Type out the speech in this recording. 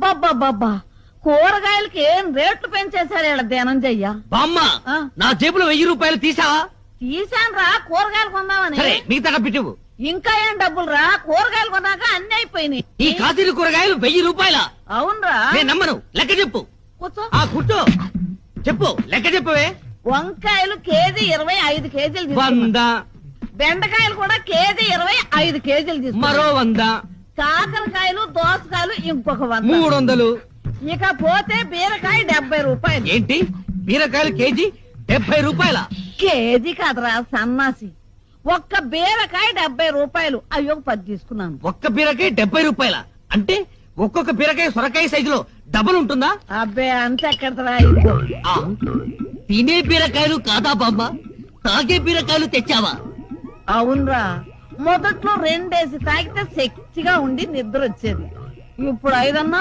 అబ్బబ్బబ్బబ్బా. కూరగాయలకి ఏం రేట్లు పెంచేశారు ఈడ ధనంజయ్య? బామ్మ ఆ. నా జేబులో వెయ్యి రూపాయలు తీసావా తీసాను రా కూరగాయలు కొందామని సరే మిగతా డబ్బిటివు ఇంకా ఏం డబ్బులు రా కూరగాయలు కొన్నాక అన్ని అయిపోయినాయి. ఈ కాశీలు కూరగాయలు వెయ్యి రూపాయల? అవునరా. నేను నమ్మను. లెక్క చెప్పు. కూర్చో. ఆ కూర్చో. చెప్పు లెక్క చెప్పవే. వంకాయలు కేజీ ఇరవై ఐదు కేజీలు తీసుకున్నా. వంద. బెండకాయలు కూడా కేజీ ఇరవై ఐదు కేజీలు తీసుకున్నా. మరో వంద. కాకరకాయలు దోసకాయలు ఇంకొక వంద. మూడు వందలు ఇక పోతే బీరకాయ డెబ్బై రూపాయలు. ఏంటి? బీరకాయలు కేజీ డెబ్బై రూపాయల? కేజీ కాదురా సన్నాసి. ఒక్క బీరకాయ డెబ్బై రూపాయలు. అయ్యో పది తీసుకున్నాను. ఒక్క బీరకాయ డెబ్బై రూపాయల? అంటే ఒక్కొక్క బీరకాయ సొరకాయ సైజులో డబల్ ఉంటుందా? అబ్బే అంత ఎక్కడరా ఇదిగో. ఆ, తినే బీరకాయలు కాదా బామ్మ? తాగే బీరకాయలు తెచ్చావా? అవునరా. మొదట్లో రెండేసి తాగితే శక్తిగా ఉండి నిద్ర వచ్చేది ఇప్పుడు ఐదన్నా